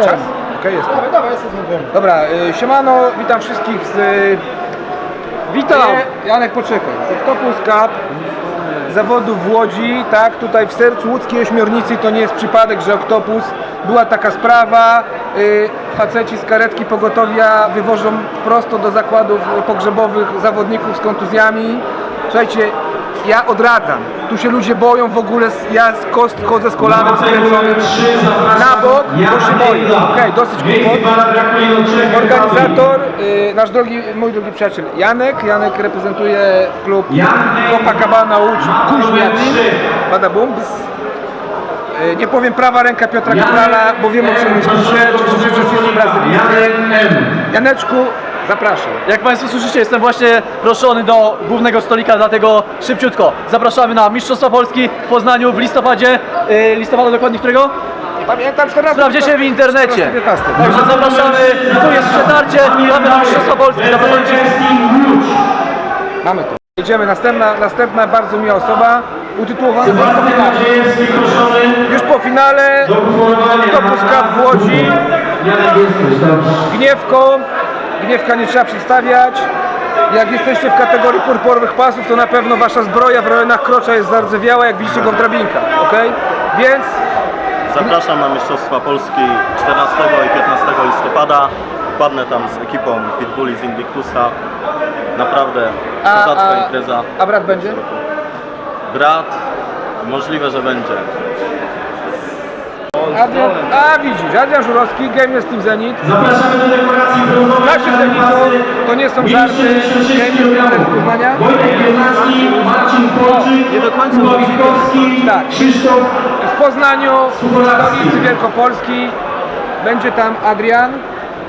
Czas? Okej, jest. Dawaj, dawaj, jestem. Dobra, y, siemano, witam wszystkich z... y, Witam! Nie, Janek, poczekaj. Z Octopus Cup zawodów w Łodzi, tak, tutaj w sercu łódzkiej ośmiornicy, to nie jest przypadek, że Octopus, była taka sprawa, y, faceci z karetki pogotowia wywożą prosto do zakładów pogrzebowych zawodników z kontuzjami. Słuchajcie, ja odradzam, tu się ludzie boją w ogóle, ja z kost chodzę z kolanem skręconym na bok, bo się boję. Okej, dosyć kłopot. Organizator, y, nasz drogi, mój drogi przyjaciel Janek. Janek reprezentuje klub Copacabana Łódź Kuźniatin. Bada bum. Y, Nie powiem prawa ręka Piotra Kaprala, bo wiem o czym myślicie, czy. Janeczku, zapraszam. Jak Państwo słyszycie, jestem właśnie proszony do głównego stolika, dlatego szybciutko. Zapraszamy na Mistrzostwa Polski w Poznaniu w listopadzie. Yy, listopada dokładnie którego? Pamiętam, 14. Sprawdzicie w internecie. 15. Także zapraszamy, tu jest przetarcie, mamy Mistrzostwa Polski, zapraszamy. Mamy to. Jedziemy, następna, następna bardzo miła osoba, utytułowana już po finale. Już po finale, Cup w Łodzi, Gniewko, Gniewka nie trzeba przedstawiać. Jak jesteście w kategorii purpurowych pasów, to na pewno wasza zbroja w rejonach krocza jest zardzewiała, jak widzicie go w drabinkach, ok? Więc Zapraszam na Mistrzostwa Polski 14 i 15 listopada. Wpadnę tam z ekipą Pitbulli z Invictusa. Naprawdę a, kozacka a, impreza. a brat będzie? Brat, możliwe, że będzie. Adrian, a widzisz, Adrian Żurowski, Game jest Team Zenit. Zapraszamy do dekoracji. Znaczy Zenitu, to nie są żarty, Game jest Team Poznania. Wojtek Biernacki, Marcin Polczyk, nie do końca Wojtkowski, Tak. Krzysztof W Poznaniu, w stolicy Wielkopolski, będzie tam Adrian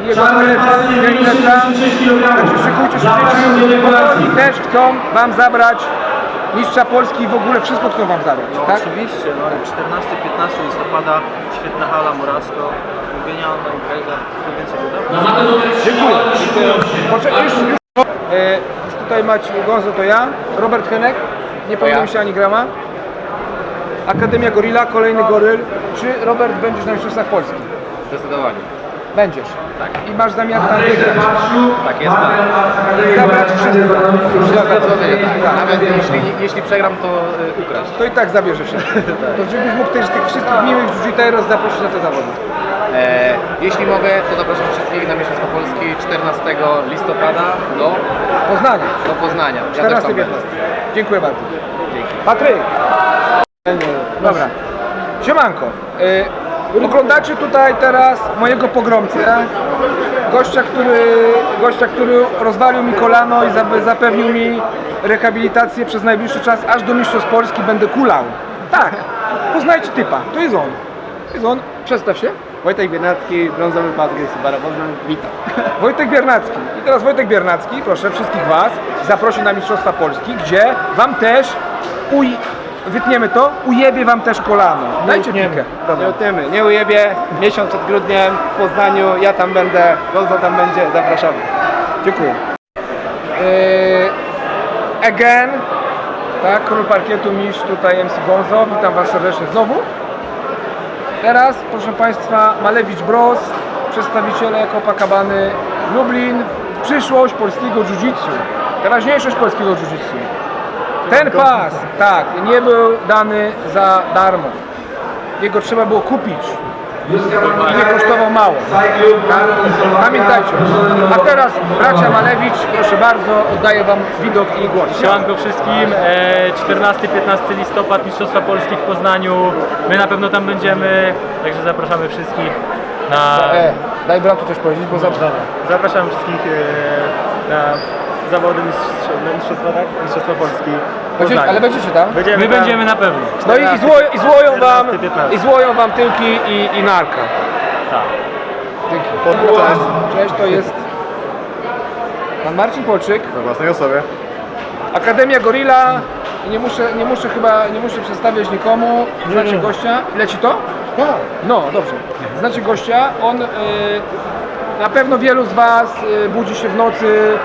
i jego koledzy z Gainesa. 66 kg. Także szykujcie się oni też chcą Wam zabrać mistrza Polski i w ogóle wszystko chcą Wam zabrać, No tak? oczywiście, no 14-15 listopada, świetna hala Morasko, genialna impreza, co więcej dodam? Na matę numer 3, Dziękuję. Poczekaj, już, już. E, tutaj macie Gonzo, to ja, Robert Henek, nie pomyliłem się ani grama. Akademia Gorilla, kolejny goryl. Czy Robert będziesz na Mistrzostwach Polski? Zdecydowanie. Będziesz. Tak. I masz zamiar tam wygrać. Tak jest plan. Zabrać wszystko. Zdecydowanie tak. Nawet jeśli, jeśli przegram, to y, ukraść. To i tak zabierze wszystko. To żebyś mógł też tych wszystkich miłych jiu zaprosić na te zawody. E, jeśli mogę, to zapraszam wszystkich na Mistrzostwa Polski 14 listopada do, Poznanie. do Poznania. Ja też 14 tam 15 będę. Dziękuję bardzo. Dzięki. Patryk. Dobra. Siemanko. Y, oglądacie tutaj teraz mojego pogromcę. Gościa, który, gościa, który rozwalił mi kolano i zape- zapewnił mi rehabilitację przez najbliższy czas, aż do Mistrzostw Polski będę kulał. Tak. Poznajcie typa. To jest on. To jest on. Przedstaw się. Wojtek Biernacki, brązowy pas gry Poznań, witam. Wojtek Biernacki. I teraz Wojtek Biernacki, proszę wszystkich Was, zaprosi na Mistrzostwa Polski, gdzie Wam też uj... wytniemy to, ujebie Wam też kolano. Dajcie pikę. Dobra. Nie utniemy, nie ujebie, miesiąc przed grudniem w Poznaniu, ja tam będę, Gonzo tam będzie, zapraszamy. Dziękuję. Eee, again, tak, król parkietu mistrz tutaj MC Gonzo, witam Was serdecznie znowu. Teraz, proszę Państwa, Malewicz Bros, przedstawiciele Copacabany Lublin, przyszłość polskiego jiu-jitsu, teraźniejszość polskiego jiu-jitsu. Ten pas, tak, nie był dany za darmo. Jego trzeba było kupić i nie kosztował mało. Tak? Pamiętajcie. A teraz bracia Malewicz, proszę bardzo, oddaję Wam widok i głos. Siemanko wszystkim, e, 14-15 listopad Mistrzostwa Polski w Poznaniu, my na pewno tam będziemy, także zapraszamy wszystkich na, E, daj bratu coś powiedzieć, bo zawsze. zapraszam wszystkich e, na zawody mistrz- Mistrzostwa, tak? Mistrzostwa Polski Będzie, Poznaniu. ale będziecie tam? Będziemy my tam. będziemy na pewno. No i, i, złoją, i złoją Wam 14, 15. i złoją Wam tyłki i, i narka. Tak. Dzięki. Cześć. Cześć, to jest Pan Marcin Polczyk. Na własnej osobie. Akademia Gorilla. Nie muszę, nie muszę chyba, nie muszę przedstawiać nikomu. Znacie gościa. Leci to? No, dobrze. Znacie gościa. On y, na pewno wielu z Was y, budzi się w nocy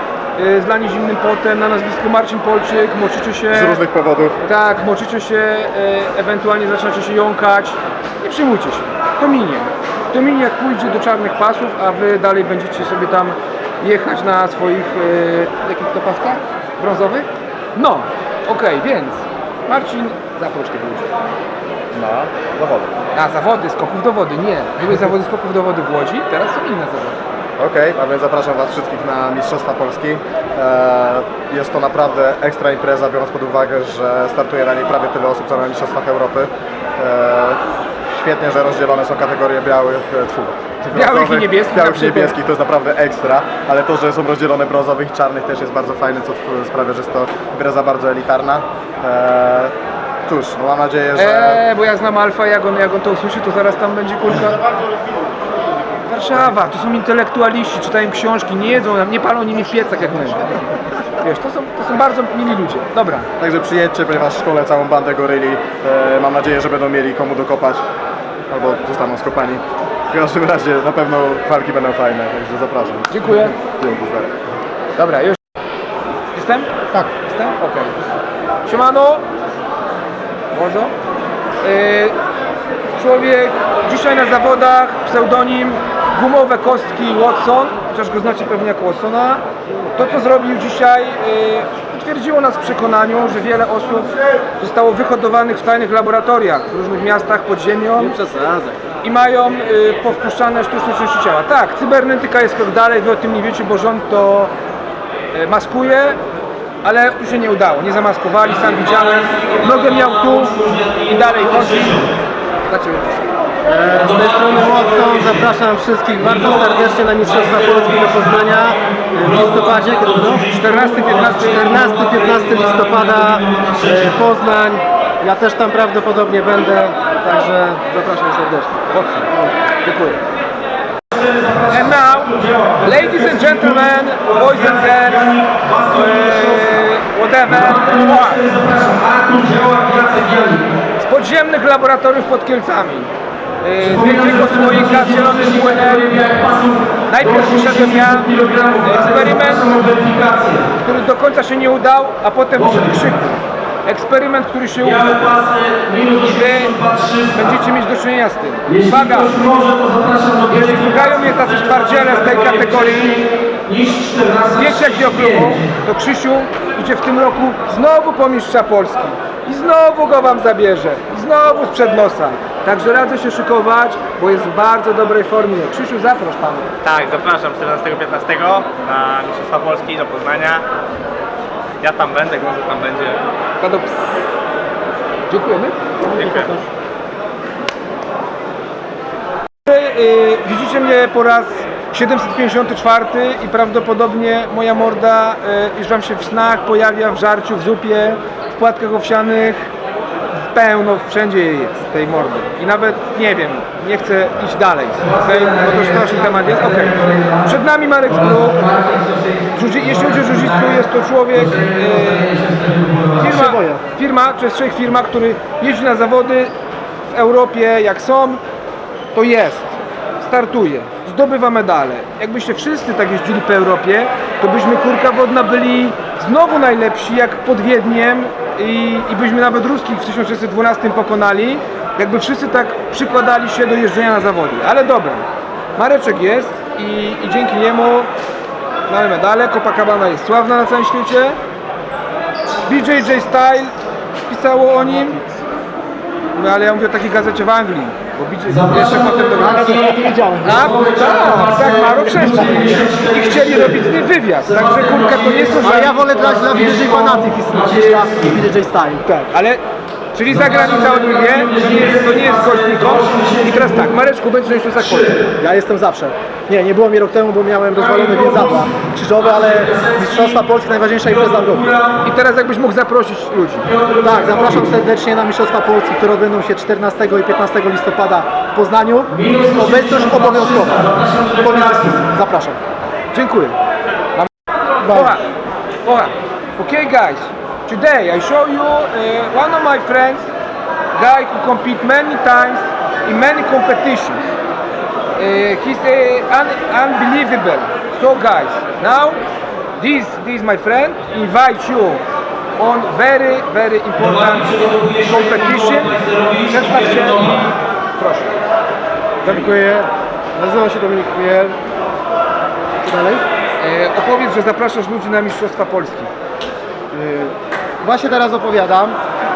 zlani zimnym potem na nazwisku Marcin Polczyk. Moczycie się. Z różnych powodów. Tak, moczycie się, y, ewentualnie zaczynacie się jąkać. Nie przyjmujcie się. To minie. Dominiak pójdzie do czarnych pasów, a wy dalej będziecie sobie tam jechać na swoich, e, jakich to paskach? Brązowych? No, okej, więc Marcin, zaproś tych ludzi. Na zawody. A, zawody skoków do wody, nie. Były zawody skoków do wody w Łodzi, teraz są inne zawody. Okej, a więc zapraszam Was wszystkich na Mistrzostwa Polski. Eee, Jest to naprawdę ekstra impreza, biorąc pod uwagę, że startuje na niej prawie tyle osób co na Mistrzostwach Europy. Eee, Świetnie, że rozdzielone są kategorie białych, e, tfu, Białych i niebieskich Białych i niebieskich to jest naprawdę ekstra, ale to, że są rozdzielone brązowych i czarnych też jest bardzo fajne, co sprawia, że jest to impreza bardzo elitarna. Cóż, no mam nadzieję, że... Eee, bo ja znam Alfa, jak on, jak on to usłyszy, to zaraz tam będzie kulka. Warszawa, to są intelektualiści, czytają książki, nie jedzą, nie palą nimi w piecach jak my. Wiesz, to są, to są bardzo mili ludzie. Dobra, Także przyjedźcie, ponieważ szkolę całą bandę goryli. E, mam nadzieję, że będą mieli komu dokopać. Albo zostaną skopani. W każdym razie na pewno walki będą fajne, także zapraszam. dziękuję. Dzięki stary. Dobra, już. Jestem? Tak. Jestem? Okej. Siemano. Bardzo. Yy, człowiek dzisiaj na zawodach, pseudonim Gumowe Kostki Watson, chociaż go znacie pewnie jako Watsona. To, co zrobił dzisiaj, yy, utwierdziło nas w przekonaniu, że wiele osób zostało wyhodowanych w tajnych laboratoriach w różnych miastach pod ziemią i mają y, powpuszczane sztuczne części ciała. Tak, cybernetyka jest krok dalej, wy o tym nie wiecie, bo rząd to y, maskuje, ale tu się nie udało. Nie zamaskowali, sam widziałem. Nogę miał tu i dalej chodzi. Dla Ciebie proszę. Z tej strony Watson zapraszam wszystkich bardzo serdecznie na Mistrzostwa Polski do Poznania e, w listopadzie, kiedy będą? 14, 15, 14-15 listopada e, Poznań. Ja też tam prawdopodobnie będę, także zapraszam serdecznie. Dziękuję. And now, ladies and gentlemen, boys and girls, uh, whatever, z podziemnych laboratoriów pod Kielcami, z wielkiego słoika zielonym płynem, najpierw wyszedłem ja, eksperyment, który do końca się nie udał, a potem wyszedł krzyk. Eksperyment, który się udał. I wy będziecie mieć do czynienia z tym. Uwaga! Jeśli słuchają mnie tacy twardziele z tej kategorii, wiecie gdzie klubu, to Krzysiu idzie w tym roku znowu po mistrza Polski. I znowu go wam zabierze. I znowu sprzed nosa. Także radzę się szykować, bo jest w bardzo dobrej formie. Krzysiu, zaprosz panu. Tak, zapraszam 14-15 na Mistrzostwa Polski do Poznania. Ja tam będę, Gązek tam będzie. Panu ps. Dziękujemy. Dziękuję. Yy, widzicie mnie po raz 754 i prawdopodobnie moja morda yy, już wam się w snach pojawia, w żarciu, w zupie, w płatkach owsianych, pełno, wszędzie jest, tej mordy. I nawet, nie wiem, nie chcę iść dalej, okej? Bo to straszny temat jest, okej. Przed nami Marek. Jiu- Jeśli chodzi o jiu jest to człowiek, yy, firma, firma, to jest człowiek firma, który jeździ na zawody w Europie, jak są, to jest, startuje, zdobywa medale. Jakbyście wszyscy tak jeździli po Europie, to byśmy kurka wodna byli znowu najlepsi jak pod Wiedniem i, i byśmy nawet ruskich w 1612 pokonali, jakby wszyscy tak przykładali się do jeżdżenia na zawody. Ale dobra, Mareczek jest i, i dzięki niemu mamy medale. Copacabana jest sławna na całym świecie. BJJ Style pisało o nim, no ale ja mówię o takiej gazecie w Anglii, bo jeszcze potem do widziałem. A, tak, tak, Marok Chrześcijan. I chcieli robić z nim wywiad, także kurka to nie są Ale ja wolę grać dla BJJ Fanatic dla BJJ Style. Tak, ale... Czyli za granicą od mnie, to nie jest, to nie jest gość nikogo. I teraz tak, Mareczku, będziesz na Mistrzostwach Polski. Ja jestem zawsze. Nie, nie było mi rok temu, bo miałem rozwalone więzadła krzyżowe, ale Mistrzostwa Polski najważniejsza impreza w roku. I teraz jakbyś mógł zaprosić ludzi. Tak, zapraszam serdecznie na Mistrzostwa Polski, które odbędą się 14 i 15 listopada w Poznaniu. Obecność obowiązkowa. Zapraszam. Dziękuję. Oha, oha. Okay guys, today I show you uh, one of my friends, guy who compete many times in many competitions. Uh, he's uh, un- unbelievable. So guys, now this this my friend invite you on very very important competition. Przedstaw się i proszę. Dziękuję. Nazywam się Dominik Chmiel. Co dalej? E, opowiedz, że zapraszasz ludzi na Mistrzostwa Polski. Y, Właśnie teraz opowiadam,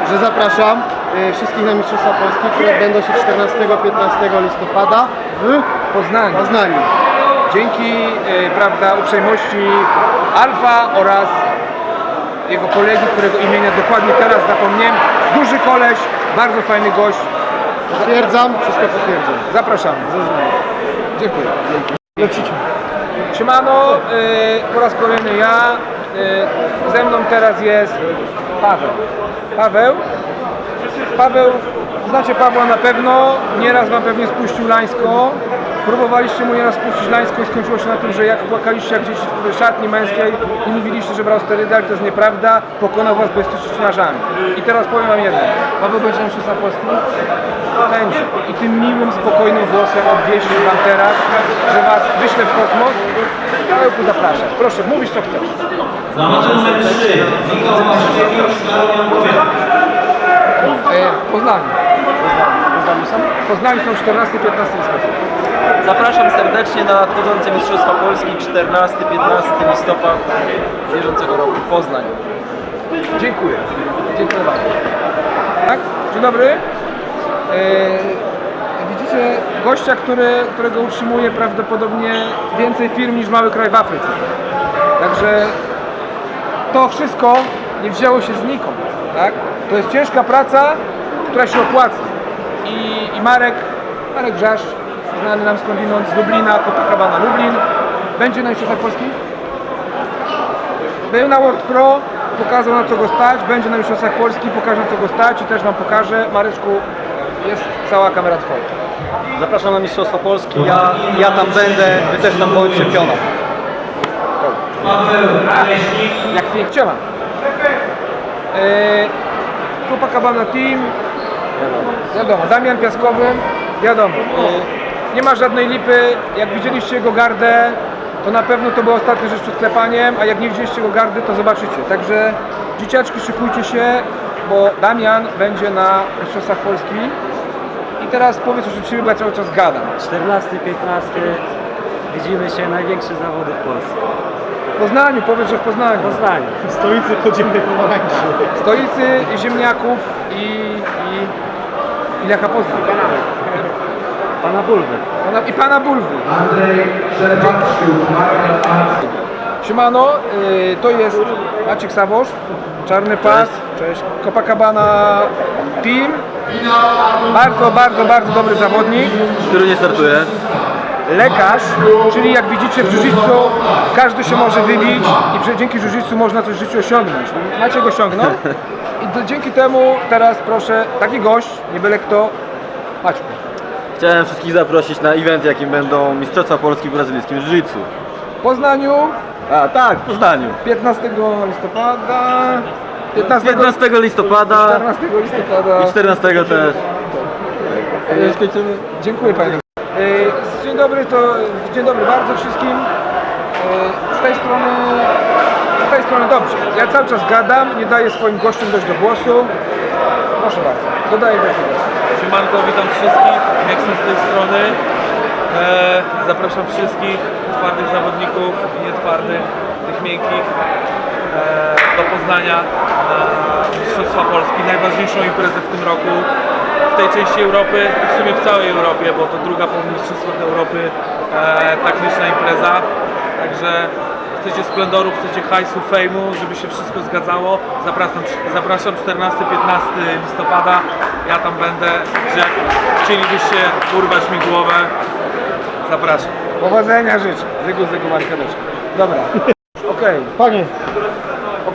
że zapraszam y, wszystkich na Mistrzostwa Polski, które będą się 14-15 listopada w Poznaniu. Poznaniu. Dzięki e, prawda, uprzejmości Alfa oraz jego kolegi, którego imienia dokładnie teraz zapomniałem. Duży koleś, bardzo fajny gość. Potwierdzam, wszystko potwierdzam. Zapraszamy. Dziękuję. Lecicie. Siemano, y, po raz kolejny ja. Y, ze mną teraz jest Paweł. Paweł. Paweł, znacie Pawła na pewno, nieraz wam pewnie spuścił Lańsko. Próbowaliście mu nieraz spuścić Lańsko i skończyło się na tym, że jak płakaliście jak w szatni męskiej i mówiliście, że brał sterydy, ale to jest nieprawda, pokonał was bezstyczniarzami. I teraz powiem wam jedno. Paweł będzie na na Polskim? Będzie. I tym miłym, spokojnym głosem obwieścił wam teraz, że was wyślę w kosmos. Pawełku zapraszam. Proszę, mówisz co chcesz. E, w Poznaniu. Poznaniu są? W Poznaniu są 14-15 listopada. Zapraszam serdecznie na nadchodzące Mistrzostwa Polski 14-15 listopad bieżącego roku Poznań. Dziękuję. Dziękuję bardzo. Tak? Dzień dobry. E, widzicie gościa, który, którego utrzymuje prawdopodobnie więcej firm niż mały kraj w Afryce. Także to wszystko nie wzięło się znikąd. Tak? To jest ciężka praca, która się opłaca. I, i Marek, Marek Grzasz, znany nam skądinąd z Lublina, Copacabana Lublin, będzie na Mistrzostwach Polski? Był na World Pro, pokazał na co go stać, będzie na Mistrzostwach Polski, pokaże na co go stać i też Wam pokażę. Mareczku, jest cała kamera Twoja. Zapraszam na Mistrzostwa Polski, ja, ja tam będę, wy też tam bądźcie piona. Jak pięknie ma. Eee, Copacabana Team, wiadomo, Damian Piaskowy, wiadomo, eee, nie ma żadnej lipy, jak widzieliście jego gardę, to na pewno to była ostatnia rzecz przed sklepaniem, a jak nie widzieliście jego gardy, to zobaczycie. Także dzieciaczki szykujcie się, bo Damian będzie na Mistrzostwach Polski. I teraz powiedz już uczciwie, bo ja cały czas gadam. 14-15 widzimy się największe zawody w Polsce. W Poznaniu, powiedz, że w Poznaniu. W Poznaniu. W stolicy podziemnej pomarańczy. Stolicy ziemniaków i, i, i Lecha Poznań. Pana Bulwy. Pana, I pana Bulwy. Siemano, y, to jest Maciek Sawosz, Czarny Pas, cześć. Copacabana Team. Bardzo, bardzo, bardzo dobry zawodnik. Który nie startuje. Lekarz, czyli jak widzicie w jiu-jitsu każdy się może wybić i dzięki jiu-jitsu można coś w życiu osiągnąć. Maciek osiągnął i do, dzięki temu teraz proszę, taki gość, nie byle kto, Maciek. Chciałem wszystkich zaprosić na event, jakim będą Mistrzostwa Polski w brazylijskim Jiu-Jitsu. W Poznaniu A tak, w Poznaniu. 15 listopada, 15, 15 listopada 14 listopada. i 14 też. Dziękuję Panie. Dzień dobry, to dzień dobry bardzo wszystkim. E, Z tej strony, z tej strony dobrze. Ja cały czas gadam, nie daję swoim gościom dojść do głosu. Proszę bardzo, dodaję do głosu. Siemanko, witam wszystkich, Nexon z tej strony. E, zapraszam wszystkich twardych zawodników i nietwardych, tych miękkich, e, do Poznania na Mistrzostwa Polski, najważniejszą imprezę w tym roku w tej części Europy i w sumie w całej Europie, bo to druga po Mistrzostwach Europy e, tak liczna impreza. Także chcecie splendoru, chcecie hajsu, fejmu, żeby się wszystko zgadzało. Zapraszam, zapraszam 14-15 listopada. Ja tam będę, że jak chcielibyście urwać mi głowę, zapraszam. Powodzenia życzę. Zygu, zygu, marcheweczka. Dobra. Okej. Panie,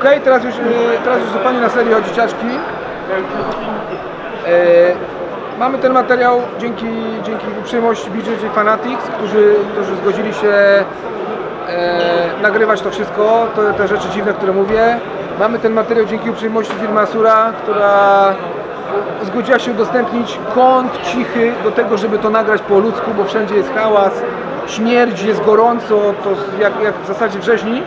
Okej, teraz już, e, teraz już zupełnie na serio dzieciaczki. E, mamy ten materiał dzięki, dzięki uprzejmości BJJ Fanatics, którzy, którzy zgodzili się e, nagrywać to wszystko, to, te rzeczy dziwne, które mówię. Mamy ten materiał dzięki uprzejmości firmy Asura, która zgodziła się udostępnić kąt cichy do tego, żeby to nagrać po ludzku, bo wszędzie jest hałas, śmierć, jest gorąco, to jak, jak w zasadzie wrzeźni.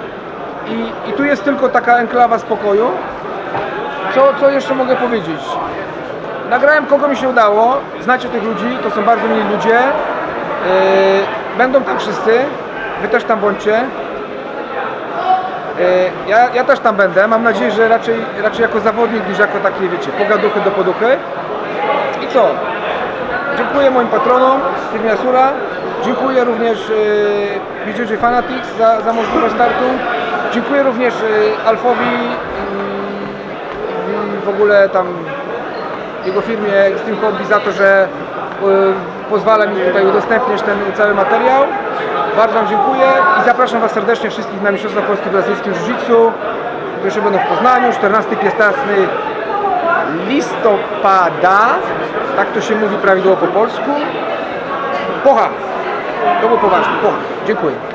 I, I tu jest tylko taka enklawa spokoju. Co, co jeszcze mogę powiedzieć? Nagrałem kogo mi się udało. Znacie tych ludzi, to są bardzo mili ludzie. Będą tam wszyscy, wy też tam bądźcie. Yy, Ja, ja też tam będę, mam nadzieję, że raczej, raczej jako zawodnik niż jako takie, wiecie, pogaduchy do poduchy. I co? Dziękuję moim patronom, firmie Asura. Dziękuję również yy, BJJ Fanatics za, za możliwość startu. Dziękuję również yy, Alfowi i w ogóle tam jego firmie Extreme Hobby za to, że y, pozwala mi tutaj udostępniać ten cały materiał. Bardzo Wam dziękuję i zapraszam Was serdecznie wszystkich na Mistrzostwa Polski brazylijskim Jiu-Jitsu, które będą w Poznaniu, 14-15 listopada, tak to się mówi prawidłowo po polsku. Pocha, to było poważnie, pocha. Dziękuję.